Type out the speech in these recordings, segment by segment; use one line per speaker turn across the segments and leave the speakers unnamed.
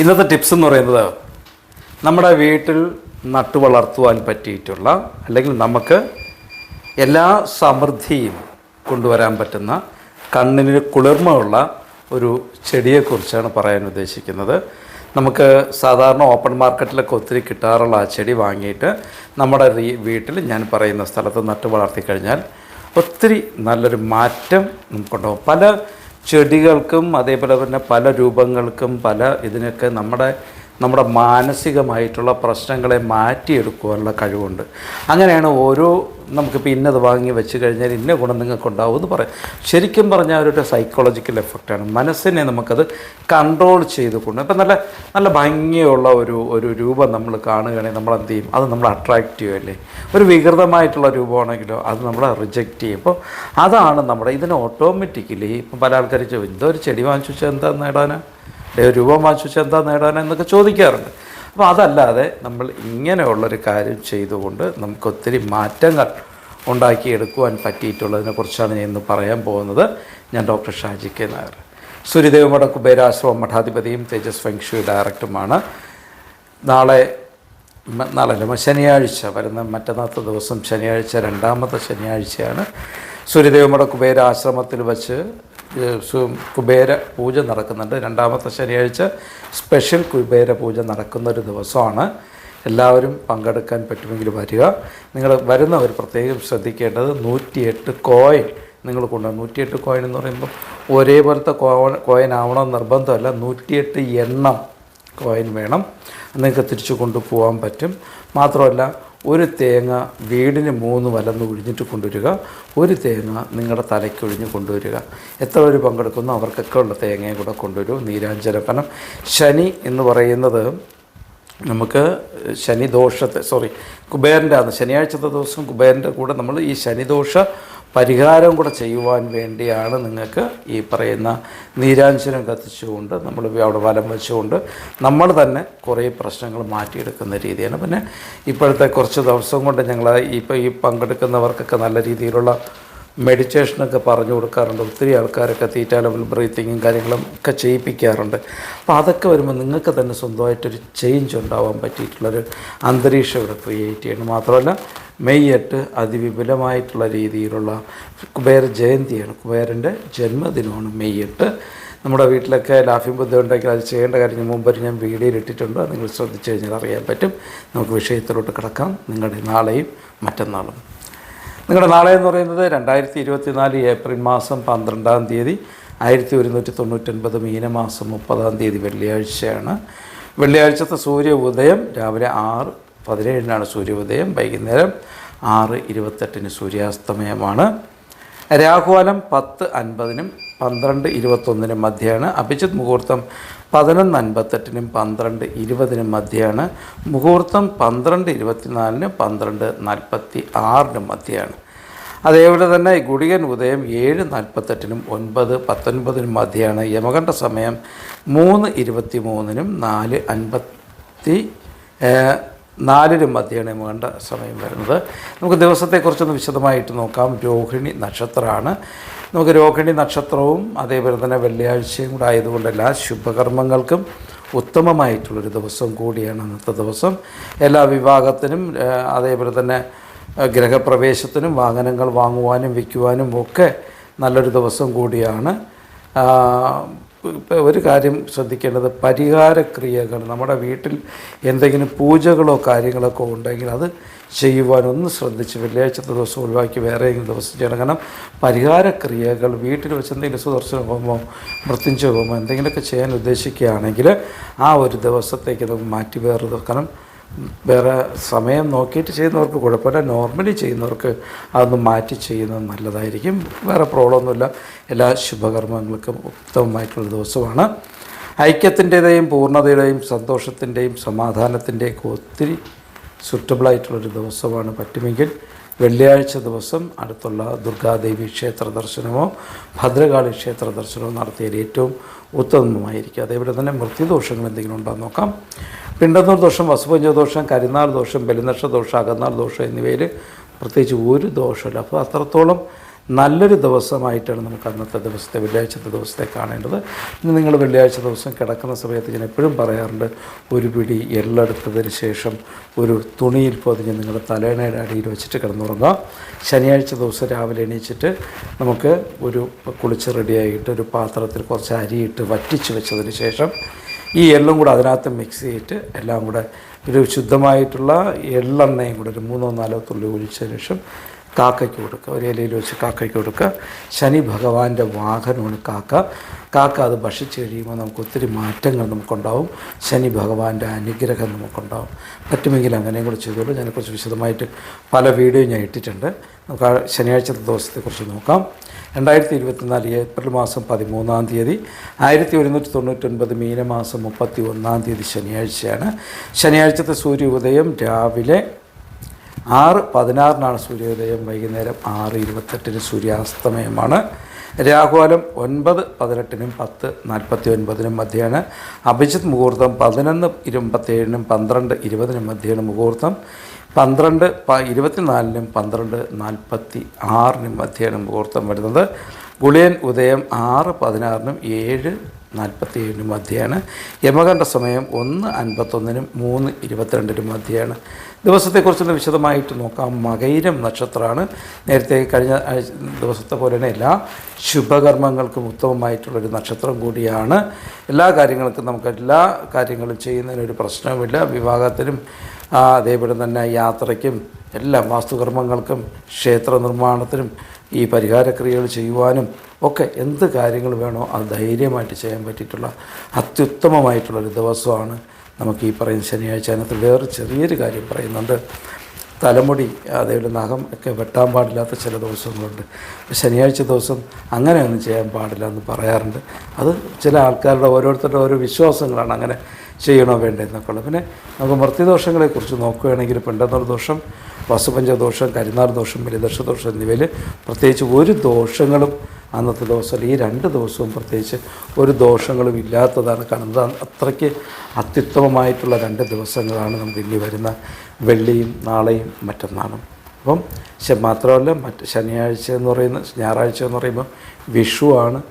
ഇന്നത്തെ ടിപ്സ് എന്ന് പറയുന്നത് നമ്മുടെ വീട്ടിൽ നട്ടു വളർത്തുവാൻ പറ്റിയിട്ടുള്ള അല്ലെങ്കിൽ നമുക്ക് എല്ലാ സമൃദ്ധിയും കൊണ്ടുവരാൻ പറ്റുന്ന കണ്ണിന് കുളിർമയുള്ള ഒരു ചെടിയെക്കുറിച്ചാണ് പറയാൻ ഉദ്ദേശിക്കുന്നത്. നമുക്ക് സാധാരണ ഓപ്പൺ മാർക്കറ്റിലൊക്കെ ഒത്തിരി കിട്ടാറുള്ള ആ ചെടി വാങ്ങിയിട്ട് നമ്മുടെ വീട്ടിൽ ഞാൻ പറയുന്ന സ്ഥലത്ത് നട്ടു വളർത്തി കഴിഞ്ഞാൽ ഒത്തിരി നല്ലൊരു മാറ്റം നമുക്കുണ്ടാകും പല ചെടികൾക്കും അതേപോലെ തന്നെ പല രൂപങ്ങൾക്കും പല ഇതിനൊക്കെ നമ്മുടെ നമ്മുടെ മാനസികമായിട്ടുള്ള പ്രശ്നങ്ങളെ മാറ്റിയെടുക്കുവാനുള്ള കഴിവുണ്ട്. അങ്ങനെയാണ് ഓരോ നമുക്കിപ്പോൾ ഇന്നത് വാങ്ങി വെച്ച് കഴിഞ്ഞാൽ ഇന്ന ഗുണം നിങ്ങൾക്കുണ്ടാവും എന്ന് പറയാം. ശരിക്കും പറഞ്ഞാൽ ഒരു സൈക്കോളജിക്കൽ എഫക്റ്റാണ് മനസ്സിനെ നമുക്കത് കൺട്രോൾ ചെയ്ത് കൊണ്ട് ഇപ്പം നല്ല നല്ല ഭംഗിയുള്ള ഒരു ഒരു രൂപം നമ്മൾ കാണുകയാണെങ്കിൽ നമ്മൾ എന്ത് ചെയ്യും? അത് നമ്മൾ അട്രാക്റ്റ് ചെയ്യുമല്ലേ ഒരു വികൃതമായിട്ടുള്ള രൂപമാണെങ്കിലോ അത് നമ്മൾ റിജക്റ്റ് ചെയ്യും. അപ്പോൾ അതാണ് നമ്മുടെ ഇതിന് ഓട്ടോമാറ്റിക്കലി ഇപ്പം പല ആൾക്കാർ ചോദിക്കും എന്തോ ഒരു ചെടി വാങ്ങിച്ചു വെച്ചാൽ എന്താ നേടാനാ? അല്ലെങ്കിൽ ഒരു രൂപം വാങ്ങിച്ചു വെച്ചാൽ എന്താ നേടാനാ? എന്നൊക്കെ ചോദിക്കാറുണ്ട്. അപ്പോൾ അതല്ലാതെ നമ്മൾ ഇങ്ങനെയുള്ളൊരു കാര്യം ചെയ്തുകൊണ്ട് നമുക്ക് ഒത്തിരി മാറ്റങ്ങൾ ഉണ്ടാക്കിയെടുക്കുവാൻ പറ്റിയിട്ടുള്ളതിനെ കുറിച്ചാണ് ഞാൻ ഇന്ന് പറയാൻ പോകുന്നത്. ഞാൻ ഡോക്ടർ ഷാജി കെ നായർ സൂര്യദേവമഠ കുബേരാശ്രമം മഠാധിപതിയും തേജസ് ഫെങ്ഷു ഡയറക്ടറുമാണ്. നാളെ നാളല്ല നാളെ ശനിയാഴ്ച വരുന്ന മറ്റന്നാത്ത ദിവസം ശനിയാഴ്ച രണ്ടാമത്തെ ശനിയാഴ്ചയാണ്. സൂര്യദേവമഠ കുബേരാശ്രമത്തിൽ വച്ച് കുബേര പൂജ നടക്കുന്നുണ്ട്. രണ്ടാമത്തെ ശനിയാഴ്ച സ്പെഷ്യൽ കുബേര പൂജ നടക്കുന്ന ഒരു ദിവസമാണ്. എല്ലാവരും പങ്കെടുക്കാൻ പറ്റുമെങ്കിൽ വരിക. നിങ്ങൾ വരുന്നവർ പ്രത്യേകം ശ്രദ്ധിക്കേണ്ടത് നൂറ്റിയെട്ട് കോയിൻ നിങ്ങൾ കൊണ്ടുവരും നൂറ്റിയെട്ട് കോയിൻ എന്ന് പറയുമ്പോൾ ഒരേപോലത്തെ കോ- കോയിൻ ആവണം നിർബന്ധമല്ല. നൂറ്റിയെട്ട് എണ്ണം കോയിൻ വേണം. നിങ്ങൾക്ക് തിരിച്ചു കൊണ്ടുപോകാൻ പറ്റും. മാത്രമല്ല ഒരു തേങ്ങ വീടിന് മൂന്ന് വലന്ന് ഒഴിഞ്ഞിട്ട് കൊണ്ടുവരിക. ഒരു തേങ്ങ നിങ്ങളുടെ തലയ്ക്ക് ഒഴിഞ്ഞ് കൊണ്ടുവരിക. എത്ര പേര് പങ്കെടുക്കുന്നു? അവർക്കൊക്കെ ഉള്ള തേങ്ങയും കൂടെ കൊണ്ടുവരും. കാരണം ശനി എന്ന് പറയുന്നത് നമുക്ക് ശനിദോഷത്തെ സോറി കുബേരന്റെ ആണ്. ശനിയാഴ്ചത്തെ ദിവസം കുബേരന്റെ കൂടെ നമ്മൾ ഈ ശനിദോഷ പരിഹാരം കൂടെ ചെയ്യുവാൻ വേണ്ടിയാണ് നിങ്ങൾക്ക് ഈ പറയുന്ന നീരാഞ്ജനം കത്തിച്ചുകൊണ്ട് നമ്മൾ അവിടെ വലം വെച്ചുകൊണ്ട് നമ്മൾ തന്നെ കുറേ പ്രശ്നങ്ങൾ മാറ്റിയെടുക്കുന്ന രീതിയാണ്. പിന്നെ ഇപ്പോഴത്തെ കുറച്ച് ദിവസം കൊണ്ട് ഞങ്ങൾ ഇപ്പോൾ ഈ പങ്കെടുക്കുന്നവർക്കൊക്കെ നല്ല രീതിയിലുള്ള മെഡിറ്റേഷനൊക്കെ പറഞ്ഞു കൊടുക്കാറുണ്ട്. ഒത്തിരി ആൾക്കാരൊക്കെ തീറ്റ ലെവൽ ബ്രീത്തിങ്ങും കാര്യങ്ങളും ഒക്കെ ചെയ്യിപ്പിക്കാറുണ്ട്. അപ്പോൾ അതൊക്കെ വരുമ്പോൾ നിങ്ങൾക്ക് തന്നെ സ്വന്തമായിട്ടൊരു ചേഞ്ച് ഉണ്ടാവാൻ പറ്റിയിട്ടുള്ളൊരു അന്തരീക്ഷം ഇവിടെ ക്രിയേറ്റ് ചെയ്യണം. മാത്രമല്ല മെയ് എട്ട് അതിവിപുലമായിട്ടുള്ള രീതിയിലുള്ള കുബേര ജയന്തിയാണ്. കുബേരന്റെ ജന്മദിനമാണ് മെയ് എട്ട് നമ്മുടെ വീട്ടിലൊക്കെ ലാഫിംഗ് ബുദ്ധ ഉണ്ടെങ്കിൽ അത് ചെയ്യേണ്ട കാര്യം മുമ്പ് ഞാൻ വീഡിയോയിൽ ഇട്ടിട്ടുണ്ട്. നിങ്ങൾ ശ്രദ്ധിച്ചു കഴിഞ്ഞാൽ അറിയാൻ പറ്റും. നമുക്ക് വിഷയത്തിലോട്ട് കിടക്കാം. നിങ്ങളുടെ നാളെയും മറ്റന്നാളും. നിങ്ങളുടെ നാളെ എന്ന് പറയുന്നത് രണ്ടായിരത്തി ഇരുപത്തിനാല് ഏപ്രിൽ മാസം പന്ത്രണ്ടാം തീയതി ആയിരത്തി ഒരുന്നൂറ്റി തൊണ്ണൂറ്റൊൻപത് മീനമാസം മുപ്പതാം തീയതി വെള്ളിയാഴ്ചയാണ്. വെള്ളിയാഴ്ചത്തെ സൂര്യ ഉദയം രാവിലെ ആറ് പതിനേഴിനാണ് സൂര്യോദയം വൈകുന്നേരം ആറ് ഇരുപത്തെട്ടിന് സൂര്യാസ്തമയമാണ്. രാഹുവാലം പത്ത് അൻപതിനും പന്ത്രണ്ട് ഇരുപത്തൊന്നിനും മധ്യയാണ് അഭിജിത് മുഹൂർത്തം പതിനൊന്ന് അൻപത്തെട്ടിനും പന്ത്രണ്ട് ഇരുപതിനും മധ്യയാണ് മുഹൂർത്തം പന്ത്രണ്ട് ഇരുപത്തിനാലിന് പന്ത്രണ്ട് നാൽപ്പത്തി ആറിനും മധ്യയാണ് അതേപോലെ തന്നെ ഗുളികൻ ഉദയം ഏഴ് നാൽപ്പത്തെട്ടിനും ഒൻപത് പത്തൊൻപതിനും മധ്യയാണ് യമകണ്ഠ സമയം മൂന്ന് ഇരുപത്തി മൂന്നിനും നാല് അൻപത്തി നാലിനും മധ്യയാണ് വേണ്ട സമയം വരുന്നത്. നമുക്ക് ദിവസത്തെക്കുറിച്ചൊന്ന് വിശദമായിട്ട് നോക്കാം. രോഹിണി നക്ഷത്രമാണ്. നമുക്ക് രോഹിണി നക്ഷത്രവും അതേപോലെ തന്നെ വെള്ളിയാഴ്ചയും കൂടെ ആയതുകൊണ്ട് എല്ലാ ശുഭകർമ്മങ്ങൾക്കും ഉത്തമമായിട്ടുള്ളൊരു ദിവസം കൂടിയാണ് അന്നത്തെ ദിവസം. എല്ലാ വിവാഹത്തിനും അതേപോലെ തന്നെ ഗ്രഹപ്രവേശത്തിനും വാഹനങ്ങൾ വാങ്ങുവാനും വിൽക്കുവാനും ഒക്കെ നല്ലൊരു ദിവസം കൂടിയാണ്. ഒരു കാര്യം ശ്രദ്ധിക്കേണ്ടത് പരിഹാരക്രിയകൾ നമ്മുടെ വീട്ടിൽ എന്തെങ്കിലും പൂജകളോ കാര്യങ്ങളൊക്കെ ഉണ്ടെങ്കിൽ അത് ചെയ്യുവാനൊന്ന് ശ്രദ്ധിച്ച് വെള്ളിയാഴ്ചത്തെ ദിവസം ഒഴിവാക്കി വേറെ ഏതെങ്കിലും ദിവസം ചെയ്യണം. കാരണം പരിഹാരക്രിയകൾ വീട്ടിൽ വെച്ച് എന്തെങ്കിലും സുദർശന ഹോമോ മൃത്യുഞ്ജ ഹോമോ എന്തെങ്കിലുമൊക്കെ ചെയ്യാൻ ഉദ്ദേശിക്കുകയാണെങ്കിൽ ആ ഒരു ദിവസത്തേക്ക് നമുക്ക് മാറ്റി വേറെ കാരണം വേറെ സമയം നോക്കിയിട്ട് ചെയ്യുന്നവർക്ക് കുഴപ്പമില്ല. നോർമലി ചെയ്യുന്നവർക്ക് അതൊന്ന് മാറ്റി ചെയ്യുന്നത് നല്ലതായിരിക്കും. വേറെ പ്രോബ്ലമൊന്നുമില്ല. എല്ലാ ശുഭകർമ്മങ്ങൾക്കും ഉത്തമമായിട്ടുള്ള ദിവസമാണ്. ഐക്യത്തിന്റെതായും പൂർണതയുടെയും സന്തോഷത്തിന്റെയും സമാധാനത്തിന്റെയൊക്കെ ഒത്തിരി സുറ്റബിളായിട്ടുള്ളൊരു ദിവസമാണ് പറ്റുമെങ്കിൽ വെള്ളിയാഴ്ച ദിവസം അടുത്തുള്ള ദുർഗാദേവി ക്ഷേത്ര ദർശനമോ ഭദ്രകാളി ക്ഷേത്ര ദർശനമോ നടത്തിയാൽ ഏറ്റവും ഉത്തമമായിരിക്കും. അതേപോലെ തന്നെ മൃത്യുദോഷങ്ങൾ എന്തെങ്കിലും ഉണ്ടോ നോക്കാം. പിണ്ടന്നൂർ ദോഷം വസുപഞ്ചദോഷം കരിനാൾ ദോഷം ബലിനക്ഷ ദോഷം അകന്നാൾ ദോഷം എന്നിവയിൽ പ്രത്യേകിച്ച് ഒരു ദോഷമില്ല അപ്പോൾ അത്രത്തോളം നല്ലൊരു ദിവസമായിട്ടാണ് നമുക്ക് അന്നത്തെ ദിവസത്തെ വെള്ളിയാഴ്ചത്തെ ദിവസത്തെ കാണേണ്ടത്. ഇനി നിങ്ങൾ വെള്ളിയാഴ്ച ദിവസം കിടക്കുന്ന സമയത്ത് ഞാൻ എപ്പോഴും പറയാറുണ്ട് ഒരു പിടി എള്ളെടുത്തതിന് ശേഷം ഒരു തുണിയിൽ പൊതിഞ്ഞ് നിങ്ങളുടെ തലേണയുടെ അടിയിൽ വെച്ചിട്ട് കിടന്നുറങ്ങുക. ശനിയാഴ്ച ദിവസം രാവിലെ എണീച്ചിട്ട് നമുക്ക് ഒരു കുളിച്ച് റെഡിയായിട്ട് ഒരു പാത്രത്തിൽ കുറച്ച് അരിയിട്ട് വറ്റിച്ച് വെച്ചതിന് ശേഷം ഈ എള്ളും കൂടെ അതിനകത്ത് മിക്സ് ചെയ്തിട്ട് എല്ലാം കൂടെ ഒരു ശുദ്ധമായിട്ടുള്ള എള്ളെണ്ണയും കൂടെ ഒരു മൂന്നോ നാലോ തുള്ളി ഒഴിച്ചതിന് ശേഷം കാക്കയ്ക്ക് കൊടുക്കുക. ഒരു ഇലയിൽ വെച്ച് കാക്കയ്ക്ക് കൊടുക്കുക. ശനി ഭഗവാന്റെ വാഹനമാണ് കാക്ക. കാക്ക അത് ഭക്ഷിച്ചു കഴിയുമ്പോൾ നമുക്ക് ഒത്തിരി മാറ്റങ്ങൾ നമുക്കുണ്ടാവും. ശനി ഭഗവാന്റെ അനുഗ്രഹം നമുക്കുണ്ടാവും. പറ്റുമെങ്കിൽ അങ്ങനെയും കൂടെ ചെയ്തോളൂ. ഞാനെക്കുറിച്ച് വിശദമായിട്ട് പല വീഡിയോ ഞാൻ ഇട്ടിട്ടുണ്ട്. നമുക്ക് ആ ശനിയാഴ്ചത്തെ ദിവസത്തെക്കുറിച്ച് നോക്കാം. രണ്ടായിരത്തി ഇരുപത്തിനാല് ഏപ്രിൽ മാസം പതിമൂന്നാം തീയതി ആയിരത്തി ഒരുന്നൂറ്റി തൊണ്ണൂറ്റൊൻപത് മീനമാസം മുപ്പത്തി ഒന്നാം തീയതി ശനിയാഴ്ചയാണ്. ശനിയാഴ്ചത്തെ സൂര്യോദയം രാവിലെ ആറ് പതിനാറിനാണ് സൂര്യോദയം. വൈകുന്നേരം ആറ് ഇരുപത്തെട്ടിന് സൂര്യാസ്തമയമാണ്. രാഹുകാലം ഒൻപത് പതിനെട്ടിനും പത്ത് നാൽപ്പത്തി ഒൻപതിനും മധ്യയാണ് അഭിജിത് മുഹൂർത്തം പതിനൊന്ന് ഇരുപത്തേഴിനും പന്ത്രണ്ട് ഇരുപതിനും മധ്യയാണ് മുഹൂർത്തം. പന്ത്രണ്ട് പ ഇരുപത്തിനാലിനും പന്ത്രണ്ട് നാൽപ്പത്തി ആറിനും മധ്യയാണ് മുഹൂർത്തം വരുന്നത്. ഗുളിയൻ ഉദയം ആറ് പതിനാറിനും ഏഴ് നാൽപ്പത്തി ഏഴിനും മധ്യയാണ് യമകണ്ഠ സമയം ഒന്ന് അൻപത്തൊന്നിനും മൂന്ന് ഇരുപത്തിരണ്ടിനും മധ്യയാണ് ദിവസത്തെക്കുറിച്ചൊന്ന് വിശദമായിട്ട് നോക്കാം. മകൈരം നക്ഷത്രമാണ്. നേരത്തെ കഴിഞ്ഞ ദിവസത്തെ പോലെ തന്നെ എല്ലാ ശുഭകർമ്മങ്ങൾക്കും ഉത്തമമായിട്ടുള്ളൊരു നക്ഷത്രം കൂടിയാണ്. എല്ലാ കാര്യങ്ങൾക്കും നമുക്ക് എല്ലാ കാര്യങ്ങളും ചെയ്യുന്നതിനൊരു പ്രശ്നവുമില്ല. വിവാഹത്തിനും അതേപോലെ തന്നെ യാത്രയ്ക്കും എല്ലാ വാസ്തുകർമ്മങ്ങൾക്കും ക്ഷേത്ര നിർമ്മാണത്തിനും ഈ പരിഹാരക്രിയകൾ ചെയ്യുവാനും ഒക്കെ എന്ത് കാര്യങ്ങൾ വേണോ അത് ധൈര്യമായിട്ട് ചെയ്യാൻ പറ്റിയിട്ടുള്ള അത്യുത്തമമായിട്ടുള്ളൊരു ദിവസമാണ് നമുക്ക് ഈ പറയുന്ന ശനിയാഴ്ച അതിനകത്ത് വേറെ ചെറിയൊരു കാര്യം പറയുന്നുണ്ട്. തലമുടി അതേപോലെ നഖം ഒക്കെ വെട്ടാൻ പാടില്ലാത്ത ചില ദിവസങ്ങളുണ്ട്. ശനിയാഴ്ച ദിവസം അങ്ങനെയൊന്നും ചെയ്യാൻ പാടില്ല എന്ന് പറയാറുണ്ട്. അത് ചില ആൾക്കാരുടെ ഓരോരുത്തരുടെ ഓരോ വിശ്വാസങ്ങളാണ് അങ്ങനെ ചെയ്യണോ വേണ്ടതെന്നൊക്കെ ഉള്ളത്. പിന്നെ നമുക്ക് മൃത്യുദോഷങ്ങളെക്കുറിച്ച് നോക്കുകയാണെങ്കിൽ പിണ്ടന്നൂർ ദോഷം വസുപഞ്ചദോഷം കരിനാർ ദോഷം ബലിദർശ ദോഷം എന്നിവയിൽ പ്രത്യേകിച്ച് ഒരു ദോഷങ്ങളും അന്നത്തെ ദിവസം ഈ രണ്ട് ദിവസവും പ്രത്യേകിച്ച് ഒരു ദോഷങ്ങളും ഇല്ലാത്തതാണ് കാണുന്നത് അത്രയ്ക്ക് അത്യുത്തമമായിട്ടുള്ള രണ്ട് ദിവസങ്ങളാണ് നമുക്ക് ഇനി വരുന്ന വെള്ളിയും നാളെയും മറ്റന്നാളും. അപ്പം മാത്രമല്ല മറ്റ് ശനിയാഴ്ച എന്ന് പറയുന്ന ഞായറാഴ്ച എന്ന് പറയുമ്പോൾ വിഷു ആണ്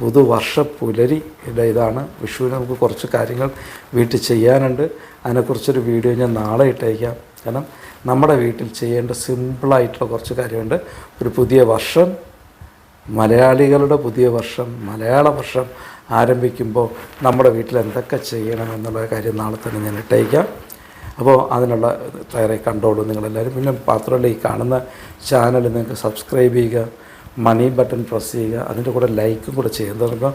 പുതുവർഷ പുലരിയുടെ ഇതാണ്. വിഷുവിന് നമുക്ക് കുറച്ച് കാര്യങ്ങൾ വീട്ടിൽ ചെയ്യാനുണ്ട്. അതിനെക്കുറിച്ചൊരു വീഡിയോ ഞാൻ നാളെ ഇട്ടേക്കാം. കാരണം നമ്മുടെ വീട്ടിൽ ചെയ്യേണ്ട സിമ്പിളായിട്ടുള്ള കുറച്ച് കാര്യമുണ്ട്. ഒരു പുതിയ വർഷം മലയാളികളുടെ പുതിയ വർഷം മലയാള വർഷം ആരംഭിക്കുമ്പോൾ നമ്മുടെ വീട്ടിൽ എന്തൊക്കെ ചെയ്യണം എന്നുള്ള കാര്യം നാളെ തന്നെ ഞാൻ ഇട്ടേക്കാം. അപ്പോൾ അതിനുള്ള തയ്യാറെ കണ്ടോളൂ നിങ്ങളെല്ലാവരും. പിന്നെ മാത്രമല്ല ഈ കാണുന്ന ചാനൽ നിങ്ങൾക്ക് സബ്സ്ക്രൈബ് ചെയ്യുക മണി ബട്ടൺ പ്രസ് ചെയ്യുക അതിന്റെ കൂടെ ലൈക്കും കൂടെ ചെയ്യുന്നത്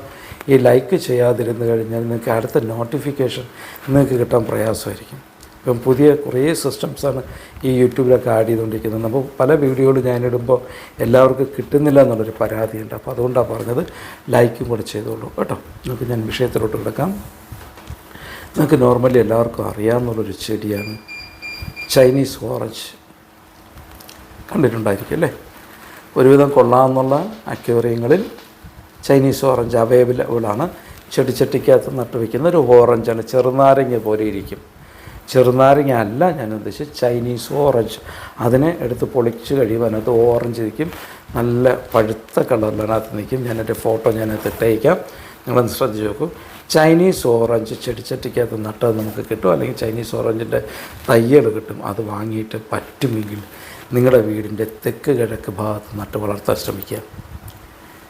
ഈ ലൈക്ക് ചെയ്യാതിരുന്ന് കഴിഞ്ഞാൽ നിങ്ങൾക്ക് അടുത്ത നോട്ടിഫിക്കേഷൻ നിങ്ങൾക്ക് കിട്ടാൻ പ്രയാസമായിരിക്കും. ഇപ്പം പുതിയ കുറേ സിസ്റ്റംസാണ് ഈ യൂട്യൂബിലൊക്കെ ആഡ് ചെയ്തുകൊണ്ടിരിക്കുന്നത്. അപ്പോൾ പല വീഡിയോകൾ ഞാനിടുമ്പോൾ എല്ലാവർക്കും കിട്ടുന്നില്ല എന്നുള്ളൊരു പരാതിയുണ്ട്. അപ്പോൾ അതുകൊണ്ടാണ് പറഞ്ഞത് ലൈക്കും കൂടെ ചെയ്തോളൂ കേട്ടോ. നമുക്ക് ഞാൻ വിഷയത്തിലോട്ട് കിടക്കാം. നിങ്ങൾക്ക് നോർമലി എല്ലാവർക്കും അറിയാമെന്നുള്ളൊരു ചെടിയാണ് ചൈനീസ് ഓറഞ്ച്. കണ്ടിട്ടുണ്ടായിരിക്കും അല്ലേ? ഒരുവിധം കൊള്ളാമെന്നുള്ള അക്വേറിയങ്ങളിൽ ചൈനീസ് ഓറഞ്ച് അവൈലബിളാണ്. ചെടിച്ചട്ടിക്കകത്ത് നട്ടുവെക്കുന്ന ഒരു ഓറഞ്ചാണ്. ചെറുനാരങ്ങ പോലെ ഇരിക്കും. ചെറുനാരങ്ങ അല്ല ഞാൻ ഉദ്ദേശിച്ചത് ചൈനീസ് ഓറഞ്ച് അതിനെ എടുത്ത് പൊളിച്ച് കഴിയുമ്പോൾ അതിനകത്ത് ഓറഞ്ച് നിൽക്കും നല്ല പഴുത്ത കളറിൽ അതിനകത്ത് നിൽക്കും. ഞാൻ എന്റെ ഫോട്ടോ ഞാനത് ഇട്ടയക്കാം നിങ്ങളൊന്ന് ശ്രദ്ധിച്ച് നോക്കൂ. ചൈനീസ് ഓറഞ്ച് ചെടിച്ചട്ടിക്കകത്ത് നട്ടത് നമുക്ക് കിട്ടും. അല്ലെങ്കിൽ ചൈനീസ് ഓറഞ്ചിന്റെ തയ്യൽ കിട്ടും. അത് വാങ്ങിയിട്ട് പറ്റുമെങ്കിൽ നിങ്ങളുടെ വീടിന്റെ തെക്ക് കിഴക്ക് ഭാഗത്ത് നട്ട് വളർത്താൻ ശ്രമിക്കുക.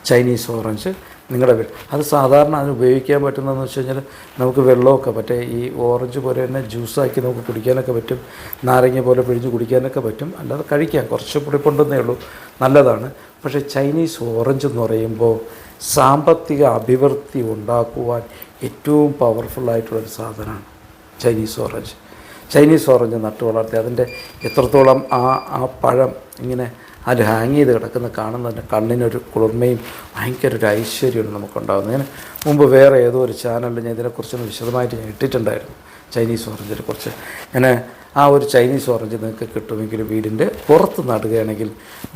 ചൈനീസ് ഓറഞ്ച് നിങ്ങളുടെ വീട് അത് സാധാരണ അതിന് ഉപയോഗിക്കാൻ പറ്റുന്നതെന്ന് വെച്ച് കഴിഞ്ഞാൽ നമുക്ക് വെള്ളമൊക്കെ പറ്റേ ഈ ഓറഞ്ച് പോലെ തന്നെ ജ്യൂസാക്കി നമുക്ക് കുടിക്കാനൊക്കെ പറ്റും. നാരങ്ങ പോലെ പിഴിഞ്ഞ് കുടിക്കാനൊക്കെ പറ്റും. അല്ലാതെ കഴിക്കാം. കുറച്ച് പുളിപ്പുണ്ടെന്നേ ഉള്ളൂ. നല്ലതാണ്. പക്ഷേ ചൈനീസ് ഓറഞ്ച് എന്ന് പറയുമ്പോൾ സാമ്പത്തിക അഭിവൃദ്ധി ഉണ്ടാക്കുവാൻ ഏറ്റവും പവർഫുള്ളായിട്ടുള്ളൊരു സാധനമാണ് ചൈനീസ് ഓറഞ്ച് ചൈനീസ് ഓറഞ്ച് നട്ടു വളർത്തി. അതിന്റെ എത്രത്തോളം ആ ആ പഴം ഇങ്ങനെ അതിൽ ഹാങ് ചെയ്ത് കിടക്കുന്ന കാണുന്നതിന്റെ കണ്ണിനൊരു കുളിർമയും ഭയങ്കര ഒരു ഐശ്വര്യമാണ് നമുക്കുണ്ടാകുന്നത്. ഞാൻ മുമ്പ് വേറെ ഏതോ ഒരു ചാനലിൽ ഞാൻ ഇതിനെക്കുറിച്ചൊന്ന് വിശദമായിട്ട് ഞാൻ ഇട്ടിട്ടുണ്ടായിരുന്നു. ചൈനീസ് ഓറഞ്ചിനെ കുറിച്ച് ഞാൻ ആ ഒരു ചൈനീസ് ഓറഞ്ച് നിങ്ങൾക്ക് കിട്ടുമെങ്കിൽ വീടിന്റെ പുറത്ത് നടുകയാണെങ്കിൽ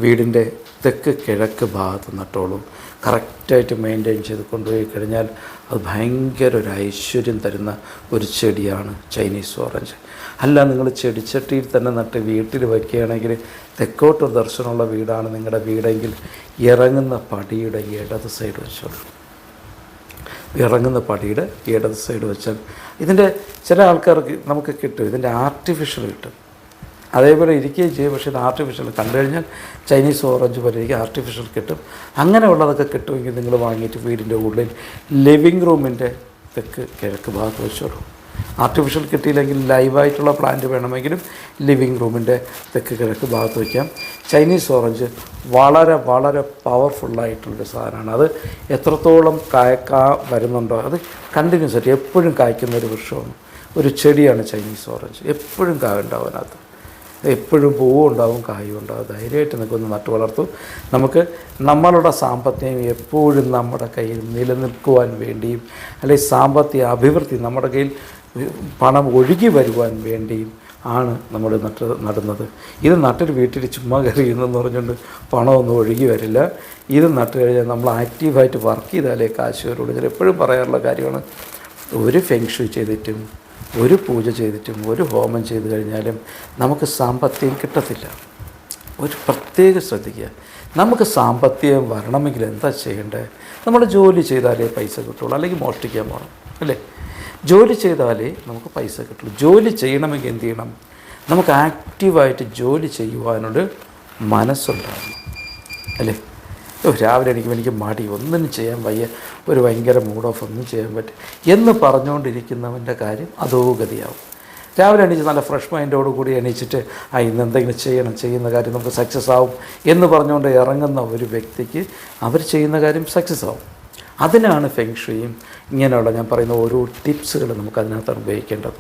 വീടിന്റെ തെക്ക് കിഴക്ക് ഭാഗത്ത് നട്ടോളും. കറക്റ്റായിട്ട് മെയിന്റെയിൻ ചെയ്ത് കൊണ്ടുപോയി കഴിഞ്ഞാൽ അത് ഭയങ്കര ഒരു ഐശ്വര്യം തരുന്ന ഒരു ചെടിയാണ് ചൈനീസ് ഓറഞ്ച്. അല്ല നിങ്ങൾ ചെടിച്ചട്ടിയിൽ തന്നെ നട്ട് വീട്ടിൽ വയ്ക്കുകയാണെങ്കിൽ തെക്കോട്ട് ദർശനമുള്ള വീടാണ് നിങ്ങളുടെ വീടെങ്കിൽ ഇറങ്ങുന്ന പടിയുടെ ഇടത് സൈഡ് വെച്ചോളൂ. ഇറങ്ങുന്ന പടിയുടെ ഇടത് സൈഡ് വെച്ചാൽ ഇതിന്റെ ചില ആൾക്കാർക്ക് നമുക്ക് കിട്ടും ഇതിന്റെ ആർട്ടിഫിഷ്യൽ കിട്ടും. അതേപോലെ ഇരിക്കുകയും ചെയ്യും പക്ഷേ ഇത് ആർട്ടിഫിഷ്യൽ കണ്ടു കഴിഞ്ഞാൽ ചൈനീസ് ഓറഞ്ച് പോലെ ഇരിക്കും ആർട്ടിഫിഷ്യൽ കിട്ടും. അങ്ങനെയുള്ളതൊക്കെ കിട്ടുമെങ്കിൽ നിങ്ങൾ വാങ്ങിയിട്ട് വീടിന്റെ ഉള്ളിൽ ലിവിങ് റൂമിന്റെ തെക്ക് കിഴക്ക് ഭാഗത്ത് വെച്ചോളൂ. ആർട്ടിഫിഷ്യൽ കിട്ടിയില്ലെങ്കിൽ ലൈവായിട്ടുള്ള പ്ലാന്റ് വേണമെങ്കിലും ലിവിങ് റൂമിന്റെ തെക്ക് കിഴക്ക് ഭാഗത്ത് വയ്ക്കാം ചൈനീസ് ഓറഞ്ച് വളരെ വളരെ പവർഫുള്ളായിട്ടുള്ളൊരു സാധനമാണ്. അത് എത്രത്തോളം കായക്കാ വരുന്നുണ്ടോ അത് കണ്ടിന്യൂസ് ആയിട്ട് എപ്പോഴും കായ്ക്കുന്ന ഒരു വൃക്ഷമാണ്. ഒരു ചെടിയാണ് ചൈനീസ് ഓറഞ്ച്. എപ്പോഴും കായ ഉണ്ടാവും അതിനകത്ത്. എപ്പോഴും പൂവും ഉണ്ടാവും കായും ഉണ്ടാവും ധൈര്യമായിട്ട് നിൽക്കുന്ന നട്ടു വളർത്തും. നമുക്ക് നമ്മളുടെ സാമ്പത്തികം എപ്പോഴും നമ്മുടെ കയ്യിൽ നിലനിൽക്കുവാൻ വേണ്ടിയും അല്ലെങ്കിൽ സാമ്പത്തിക അഭിവൃദ്ധി നമ്മുടെ കയ്യിൽ പണം ഒഴുകി വരുവാൻ വേണ്ടിയും ആണ് നമ്മൾ നട്ട് നടുന്നത്. ഇത് നട്ടൊരു വീട്ടിൽ ചുമ്മാ കയറിയെന്ന് പറഞ്ഞുകൊണ്ട് പണമൊന്നും ഒഴുകി വരില്ല. ഇത് നട്ട് കഴിഞ്ഞാൽ നമ്മൾ ആക്റ്റീവായിട്ട് വർക്ക് ചെയ്താലേ കാശ് വരുള്ളൂ ഞാൻ എപ്പോഴും പറയാറുള്ള കാര്യമാണ് ഒരു ഫെങ്ഷു ചെയ്തിട്ടും ഒരു പൂജ ചെയ്തിട്ടും ഒരു ഹോമം ചെയ്ത് കഴിഞ്ഞാലും നമുക്ക് സാമ്പത്തികം കിട്ടത്തില്ല. ഒരു പ്രത്യേകം ശ്രദ്ധിക്കുക. നമുക്ക് സാമ്പത്തികം വരണമെങ്കിൽ എന്താ ചെയ്യേണ്ടത്? നമ്മൾ ജോലി ചെയ്താലേ പൈസ കിട്ടുള്ളൂ അല്ലെങ്കിൽ മോഷ്ടിക്കാൻ പോകണം അല്ലേ? ജോലി ചെയ്താലേ നമുക്ക് പൈസ കിട്ടുള്ളൂ. ജോലി ചെയ്യണമെങ്കിൽ എന്ത് ചെയ്യണം? നമുക്ക് ആക്റ്റീവായിട്ട് ജോലി ചെയ്യുവാനൊരു മനസ്സുണ്ടാകണം അല്ലേ? രാവിലെ എനിക്ക് എനിക്ക് മടി. ഒന്നും ചെയ്യാൻ വയ്യ. ഒരു ഭയങ്കര മൂഡ് ഓഫ് ഒന്നും ചെയ്യാൻ പറ്റും. എന്ന് പറഞ്ഞുകൊണ്ടിരിക്കുന്നവന്റെ കാര്യം അധോഗതിയാവും. രാവിലെ എണീച്ച് നല്ല ഫ്രഷ് മൈൻഡോട് കൂടി എണീച്ചിട്ട് ആ ഇന്ന് എന്തെങ്കിലും ചെയ്യണം. ചെയ്യുന്ന കാര്യം നമുക്ക് സക്സസ് ആവും. എന്ന് പറഞ്ഞുകൊണ്ട് ഇറങ്ങുന്ന ഒരു വ്യക്തിക്ക് അവർ ചെയ്യുന്ന കാര്യം സക്സസ് ആവും. അതിനാണ് ഫെങ്ഷുയും ഇങ്ങനെയുള്ള ഞാൻ പറയുന്ന ഓരോ ടിപ്സുകൾ നമുക്ക് അതിനകത്താണ് ഉപയോഗിക്കേണ്ടത്.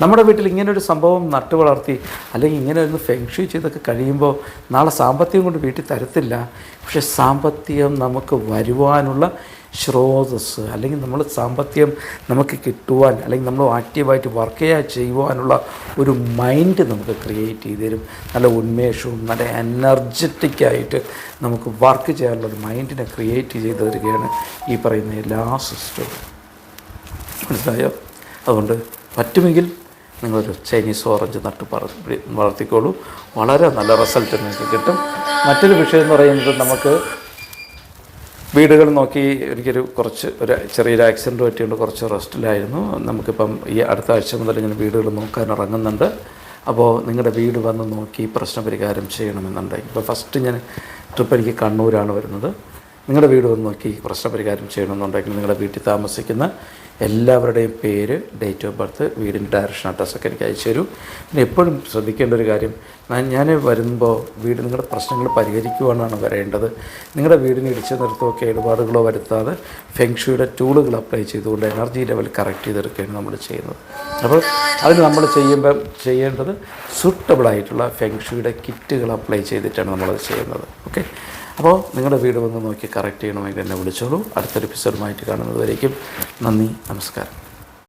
നമ്മുടെ വീട്ടിൽ ഇങ്ങനെ ഒരു സംഭവം നട്ടു വളർത്തി അല്ലെങ്കിൽ ഇങ്ങനെ ഒന്ന് ഫെങ്ഷു ചെയ്തൊക്കെ കഴിയുമ്പോൾ നാളെ സാമ്പത്തികം കൊണ്ട് വീട്ടിൽ തരത്തില്ല. പക്ഷേ സാമ്പത്തികം നമുക്ക് വരുവാനുള്ള സ്രോതസ് അല്ലെങ്കിൽ നമ്മൾ സാമ്പത്തികം നമുക്ക് കിട്ടുവാൻ അല്ലെങ്കിൽ നമ്മൾ ആക്റ്റീവായിട്ട് വർക്ക് ചെയ്യാൻ ചെയ്യുവാനുള്ള ഒരു മൈൻഡ് നമുക്ക് ക്രിയേറ്റ് ചെയ്ത് തരും. നല്ല ഉന്മേഷവും നല്ല എനർജറ്റിക്കായിട്ട് നമുക്ക് വർക്ക് ചെയ്യാനുള്ള ഒരു മൈൻഡിനെ ക്രിയേറ്റ് ചെയ്ത് തരികയാണ് ഈ പറയുന്ന എല്ലാ സിസ്റ്റവും മനസ്സിലായോ? അതുകൊണ്ട് പറ്റുമെങ്കിൽ നിങ്ങളൊരു ചൈനീസ് ഓറഞ്ച് നട്ട് വളർത്തിക്കോളൂ. വളരെ നല്ല റിസൾട്ട് നിങ്ങൾക്ക് കിട്ടും. മറ്റൊരു വിഷയം എന്ന് പറയുന്നത് നമുക്ക് വീടുകൾ നോക്കി എനിക്കൊരു കുറച്ച് ഒരു ചെറിയൊരു ആക്സിഡന്റ് പറ്റിയുണ്ട് കുറച്ച് റെസ്റ്റിലായിരുന്നു. നമുക്കിപ്പം ഈ അടുത്ത ആഴ്ച മുതൽ ഇങ്ങനെ വീടുകൾ നോക്കാൻ ഇറങ്ങുന്നുണ്ട്. അപ്പോൾ നിങ്ങളുടെ വീട് വന്ന് നോക്കി പ്രശ്ന പരിഹാരം ചെയ്യണമെന്നുണ്ടെങ്കിൽ ഇപ്പോൾ ഫസ്റ്റ് ഞാൻ ട്രിപ്പ് എനിക്ക് കണ്ണൂരാണ് വരുന്നത്. നിങ്ങളുടെ വീട് വന്ന് നോക്കി പ്രശ്ന പരിഹാരം ചെയ്യണമെന്നുണ്ടെങ്കിൽ നിങ്ങളുടെ വീട്ടിൽ താമസിക്കുന്ന എല്ലാവരുടെയും പേര് ഡേറ്റ് ഓഫ് ബർത്ത് വീടിന്റെ ഡയറക്ഷൻ അഡ്രസ്സൊക്കെ എനിക്ക് അയച്ചു തരൂ. പിന്നെ എപ്പോഴും ശ്രദ്ധിക്കേണ്ട ഒരു കാര്യം ഞാൻ- വരുമ്പോൾ വീട് നിങ്ങളുടെ പ്രശ്നങ്ങൾ പരിഹരിക്കുവാനാണ് വരേണ്ടത്. നിങ്ങളുടെ വീടിന് ഇടിച്ചു നിർത്തുമൊക്കെ ഇടപാടുകളോ വരുത്താതെ ഫെങ്ഷുയുടെ ടൂളുകൾ അപ്ലൈ ചെയ്തുകൊണ്ട് എനർജി ലെവൽ കറക്റ്റ് ചെയ്തെടുക്കുകയാണ് നമ്മൾ ചെയ്യുന്നത്. അപ്പോൾ അതിന് നമ്മൾ ചെയ്യുമ്പോൾ ചെയ്യേണ്ടത് സൂട്ടബിളായിട്ടുള്ള ഫെങ്ഷുയുടെ കിറ്റുകൾ അപ്ലൈ ചെയ്തിട്ടാണ് നമ്മളത് ചെയ്യുന്നത്. ഓക്കെ അപ്പോൾ നിങ്ങളുടെ വീട് വന്ന് നോക്കി കറക്റ്റ് ചെയ്യണമെങ്കിൽ എന്നെ വിളിച്ചോളൂ. അടുത്തൊരു എപ്പിസോഡുമായിട്ട് കാണുന്നതുവരേക്കും നന്ദി നമസ്കാരം.